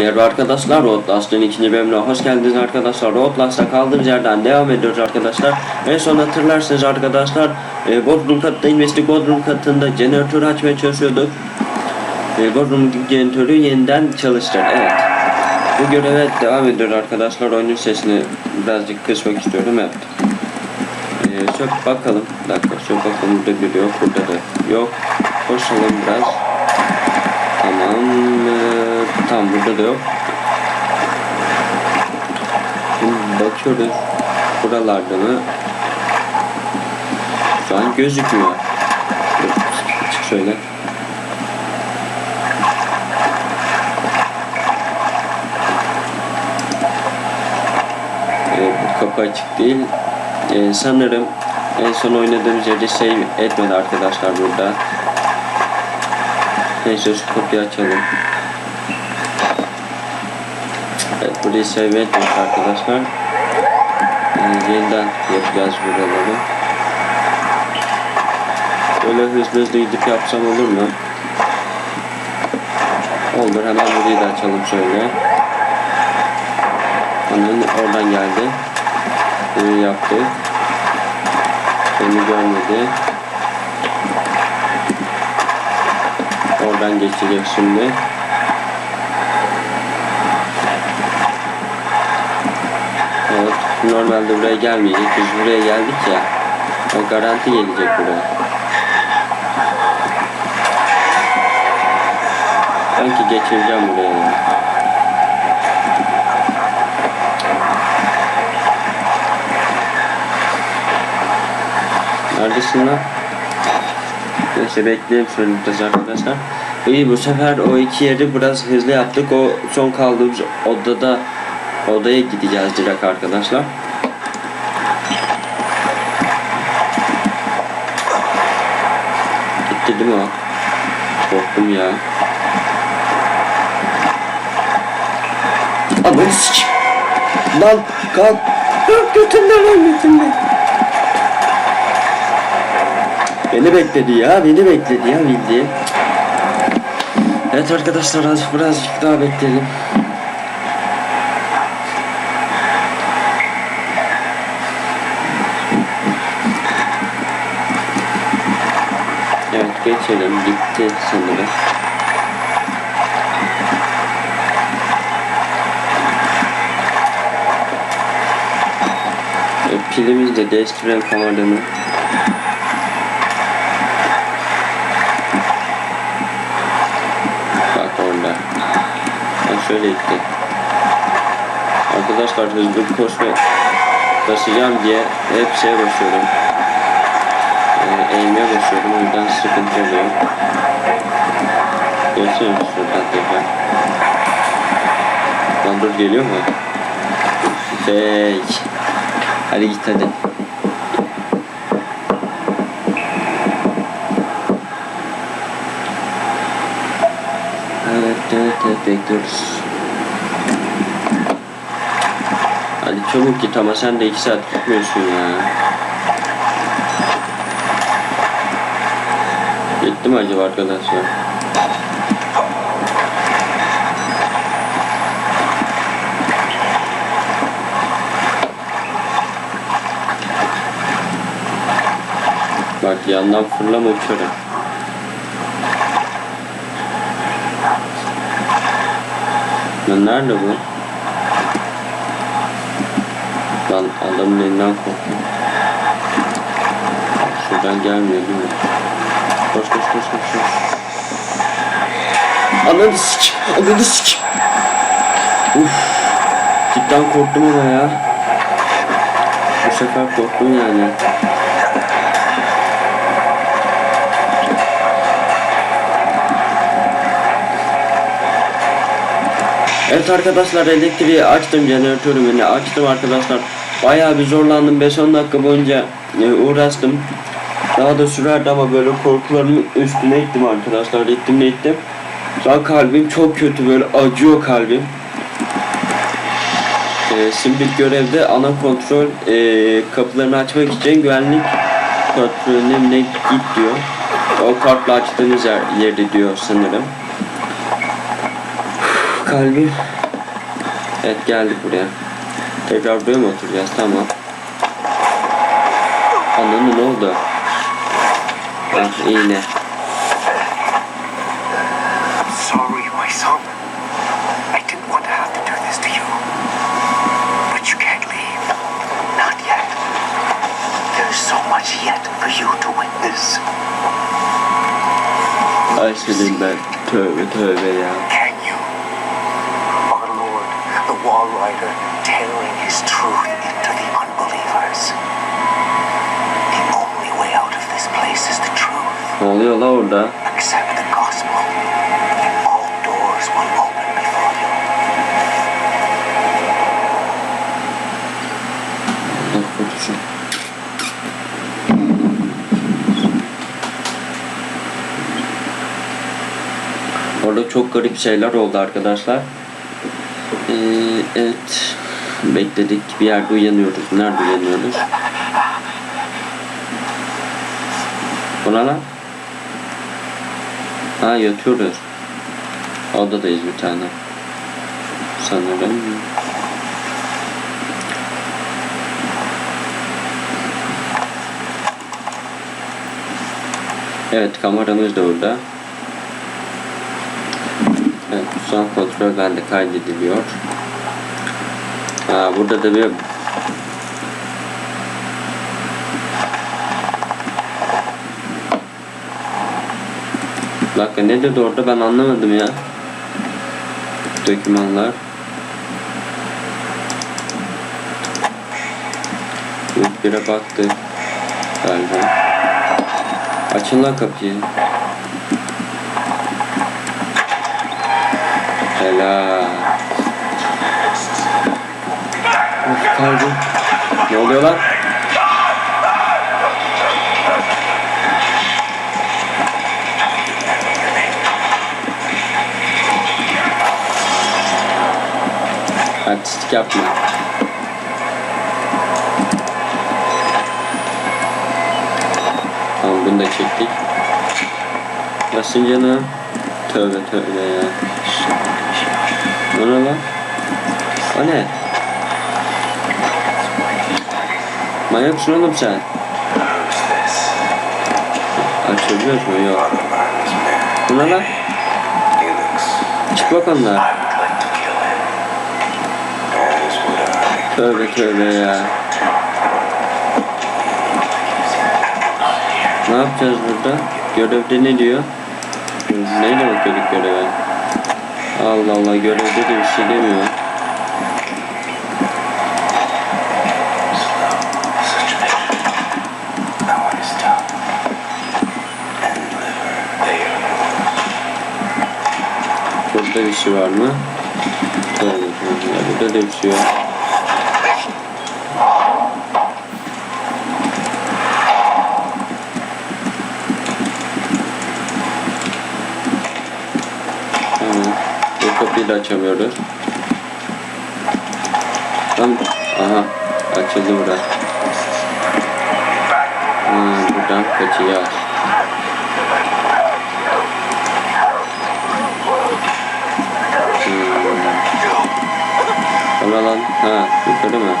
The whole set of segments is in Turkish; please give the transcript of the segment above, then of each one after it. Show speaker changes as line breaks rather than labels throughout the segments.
Merhaba arkadaşlar, Outlast'ın ikinci bölümüne hoş geldiniz arkadaşlar. Outlast'ta kaldığımız yerden devam ediyoruz arkadaşlar. En son hatırlarsınız arkadaşlar, e, Bodrum katta investik Bodrum katında jeneratör açmaya çalışıyorduk. E, Bodrum jeneratörü yeniden çalıştır. Evet. Bu göreve devam ediyor arkadaşlar. Oyunun sesini birazcık kısmak istiyorum. Evet. E, şöyle bakalım. Bir dakika, şöyle bakalım. Burada biri yok, burada da yok. Koşalım biraz. Tamam. eee, tamam burada da yok. Şimdi bakıyoruz. Buralarda mı? Şu an gözükmüyor. Çık şöyle. Evet, bu kapı açık değil. Ee, sanırım en son oynadığımız yerde save etmedi arkadaşlar burada. Neyse şu kapıyı açalım. Evet burayı etmedik arkadaşlar. Ee, yeniden yapacağız buraları. Böyle hızlı hızlı gidip yapsam olur mu? Olur hemen burayı da açalım şöyle. Anın oradan geldi. Burayı yaptı. Beni görmedi. Oradan geçecek şimdi. Evet, normalde buraya gelmeyecek. Biz buraya geldik ya. O garanti gelecek buraya. Sanki geçireceğim buraya. yani. Neredesin lan? Neyse bekleyelim şöyle biraz arkadaşlar. İyi bu sefer o iki yeri biraz hızlı yaptık. O son kaldığımız odada odaya gideceğiz direkt arkadaşlar. Gitti değil mi o? Korktum ya. Ananı sikim. Lan kalk. Götümden lan götümden. Beni bekledi ya, beni bekledi ya bildiğin. Evet arkadaşlar az birazcık daha bekleyelim. Evet geçelim gitti sanırım. E, pilimizi de değiştirelim kameranın. Bak orada. Ben şöyle gitti. Arkadaşlar hızlı koşma taşıyacağım diye hep şey basıyorum. Eğmeye basıyorum. O yüzden sıkıntı oluyor. Geçiyorum şuradan tekrar. Lan dur geliyor mu? Fake. Hadi git hadi. Evet, evet, evet bekliyoruz. Hadi çabuk git ama sen de iki saat gitmiyorsun ya. Gitti mi acaba arkadaşlar? Bak yandan fırlama uçarım. Lan nerede bu? Lan adamın elinden korktum. Şuradan gelmiyor değil mi? Koş koş koş koş koş. Ananı sik. Ananı sik. Uf. Cidden korktum ama ya. Bu sefer korktum yani. Evet arkadaşlar elektriği açtım jeneratörü beni açtım arkadaşlar Bayağı bir zorlandım 5-10 dakika boyunca e, uğraştım Daha da sürerdi ama böyle korkularımın üstüne gittim arkadaşlar gittim de gittim Şu an kalbim çok kötü böyle acıyor kalbim e, Şimdi görevde ana kontrol e, kapılarını açmak için güvenlik kontrolüne git diyor O kartla açtığınız yer, yeri diyor sanırım kalbim. Evet geldik buraya. Tekrar buraya mı oturacağız? Tamam. Anladın ne oldu? Ah iğne.
Sorry, my son. I didn't want to have to do this to you. But you can't leave. Not yet. There's so much yet for you to witness.
Ay senin ben. Tövbe tövbe ya.
Can you? Our Lord, the Wall Rider, tearing his truth into the unbelievers.
Ne oluyor la orada?
Accept the gospel, and all doors will open before you.
Allah korusun. Orada çok garip şeyler oldu arkadaşlar. Ee, evet. Bekledik. Bir yerde uyanıyoruz. Nerede uyanıyoruz? Buna lan. Ha yatıyoruz. Odadayız bir tane. Sanırım. Evet kameramız da orada. Evet son kontrol bende kaydediliyor. Ha, burada da bir Bir dakika ne dedi orada ben anlamadım ya. Dokümanlar. Bire baktık. Galiba. Açın lan kapıyı. Helal. Of kalbim. Ne oluyor lan? Artistik yapma. Tamam bunu da çektik. Nasılsın canım? Tövbe tövbe ya. O ne lan? O ne? Manyak mısın oğlum sen? Açabiliyoruz mu? Yok. Bu ne lan? Çık bak ondan. Tövbe tövbe ya. Ne yapacağız burada? Görevde ne diyor? Neyle bakıyorduk göreve? Allah Allah görevde de bir şey demiyor. Burada bir şey var mı? Ya burada da bir şey yok. Bu kapıyı da açamıyoruz. Tamam. Aha. Açıldı bura. Ha, buradan kaçacağız. Lan. Ha, yukarı mı?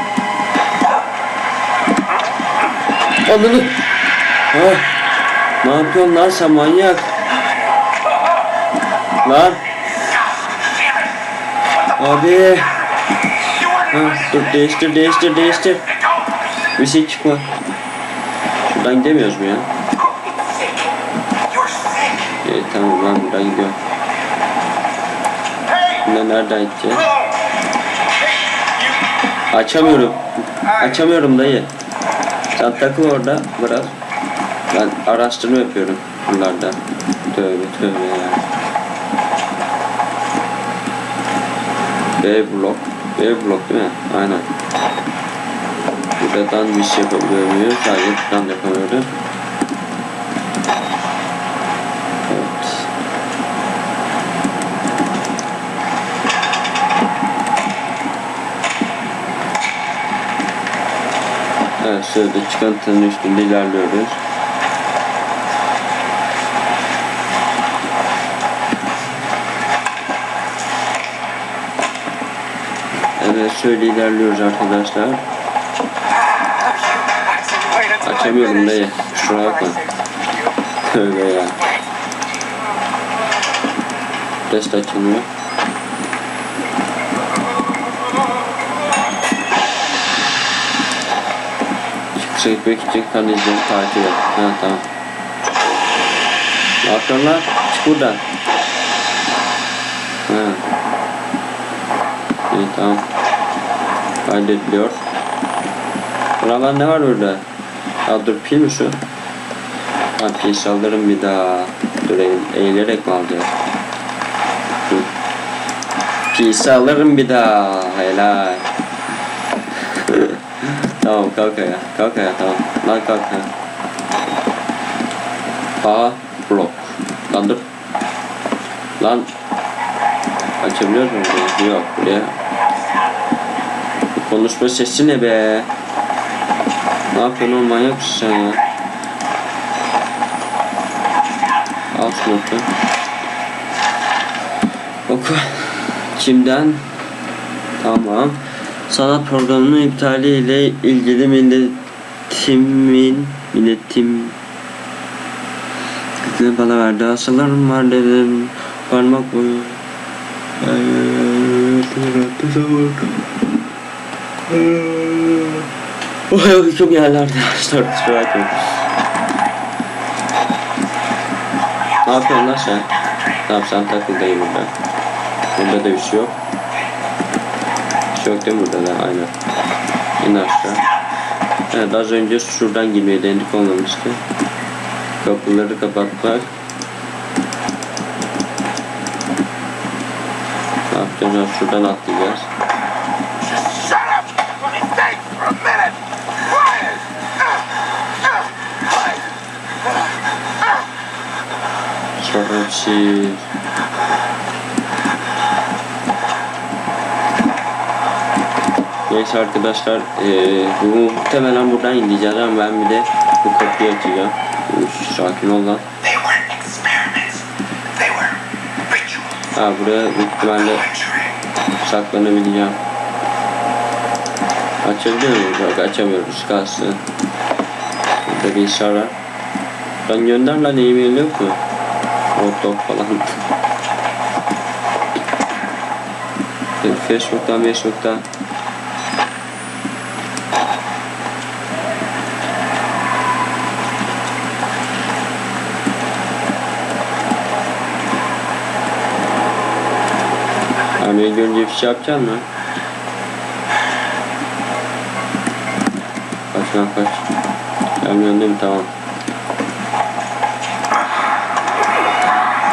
Ananı. Ha. Ne yapıyorsun lan sen manyak? Lan. Abi. Ha, dur değiştir değiştir değiştir. Bir şey çıkma. Şuradan gidemiyoruz mu ya? İyi tamam ben buradan gidiyorum. Şimdi nereden gideceğiz? Açamıyorum. Açamıyorum dayı. Sen takıl orada biraz. Ben araştırma yapıyorum bunlarda. Tövbe tövbe ya. B blok. B blok değil mi? Aynen. Buradan bir şey yapabiliyor muyuz? Sadece buradan yapamıyoruz. Evet. Evet şöyle çıkıntının üstünde ilerliyoruz. Evet şöyle ilerliyoruz arkadaşlar. Açamıyorum dayı. Kusura bakma. Tövbe ya. Test açılmıyor. Çıkışa gitmek için kanalizleri takip et. Ha tamam. Yapıyorsun lan? Çık buradan. Ha. İyi tamam. Kaydediliyor. Buralar ne var orada? Ya dur pil mi şu? Ha pil saldırın bir daha. Dur eğ eğilerek mi alacağız? Pil saldırın bir daha. Helal. Tamam kalk ayağa. Kalk ayağa tamam. Lan kalk ayağa. A blok. Lan dur. Lan. Açabiliyor muyum? Yok buraya. Bu konuşma sesi ne be? Ne yapıyorsun oğlum manyak mısın sen ya? Al şunu oku. Oku. Kimden? Tamam. Sanat programının iptali ile ilgili milletimin milletim ne bana verdi asılarım var dedim parmak boyu Oy çok yerlerde arkadaşlar kusura bakmayın. Ne yapıyorsun lan sen? Tamam sen takıl dayı burada. Burada da bir şey yok. Yok değil burada da? Aynen. İn aşağı. Evet az önce şuradan girmeye denedik olmamıştı. Kapıları kapatmak. Ne yapacağız? Şuradan atlayacağız.
Just
Neyse arkadaşlar eee bu muhtemelen buradan ineceğiz ama ben bir de bu kapıyı açacağım. Üf, Sakin ol lan. Ha buraya
Poetry.
saklanabileceğim. Açabiliyor muyuz? Bak açamıyoruz kalsın. Burada bir işaret. Ben gönder lan e-mail yok mu? Hot dog falan. Facebook'tan Facebook'tan. Abi görünce bir şey yapacaksın mı? Kaç lan kaç. Gelmiyorsun değil mi? Tamam.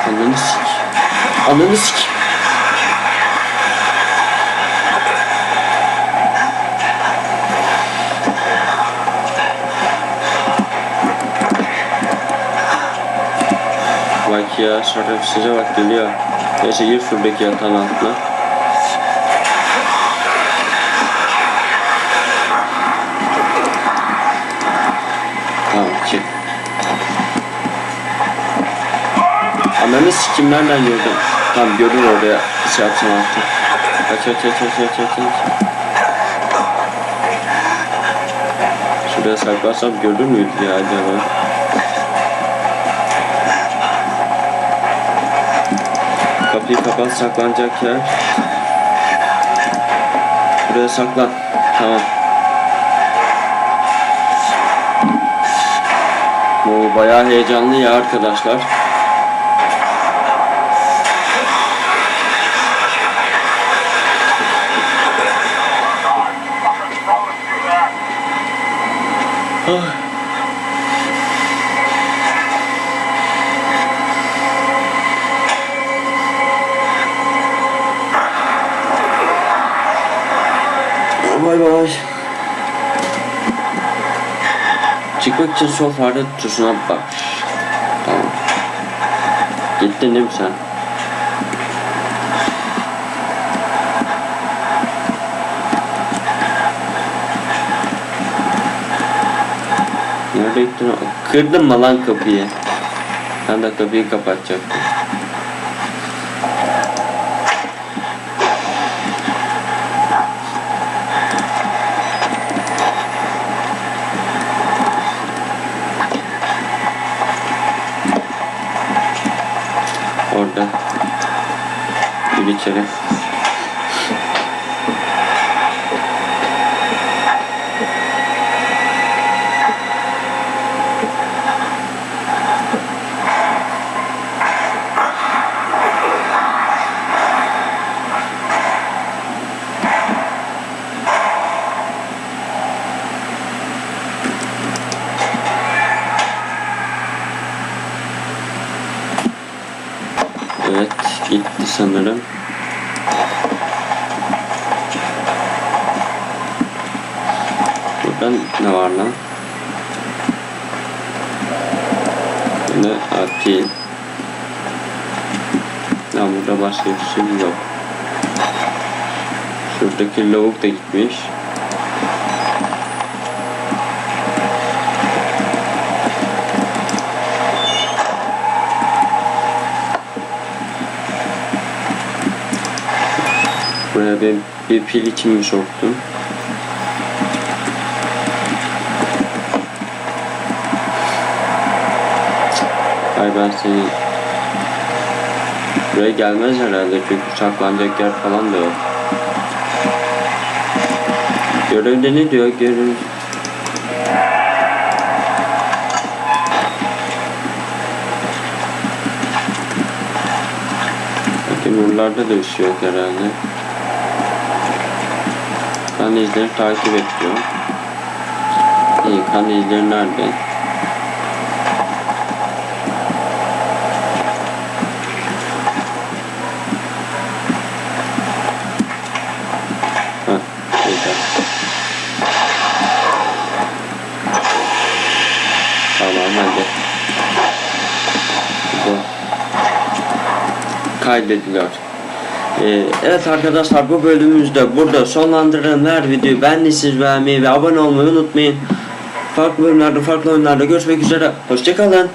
Ananı sik. Ananı sik. Bak ya şerefsize bak geliyor. Neyse gir şuradaki yatağın altına. Tamam çık. Ananı sikim nereden gördün? Tamam görür oraya şey yapsın artık. Aç aç aç aç aç aç. Şuraya saklarsam görür müydü ya acaba? Kapıyı kapat saklanacak yer. Buraya saklan. Tamam. Bu bayağı heyecanlı ya arkadaşlar. Çıkmak için sol fare tuşuna bak. Tamam. Gittin değil mi sen? Nerede gittin? Kırdın mı lan kapıyı? Ben de kapıyı kapatacaktım. Gir içeri. Evet gitti sanırım. Burada ne var lan? Ha, pil. Ya burada başka bir şey yok. Şuradaki lavuk da gitmiş. Buraya bir, bir pil için mi ben seni... Buraya gelmez herhalde çünkü saklanacak yer falan da yok. Görevde ne diyor? Görev... Buralarda da bir şey yok herhalde. Kan izleri takip et diyor. İyi kan izleri nerede? Heh, burada. Tamam hadi. Bu. Kaydediliyor. Ee, evet arkadaşlar bu bölümümüzde burada sonlandıralım. Her videoyu beğendiyseniz beğenmeyi ve abone olmayı unutmayın. Farklı bölümlerde farklı oyunlarda görüşmek üzere. Hoşçakalın.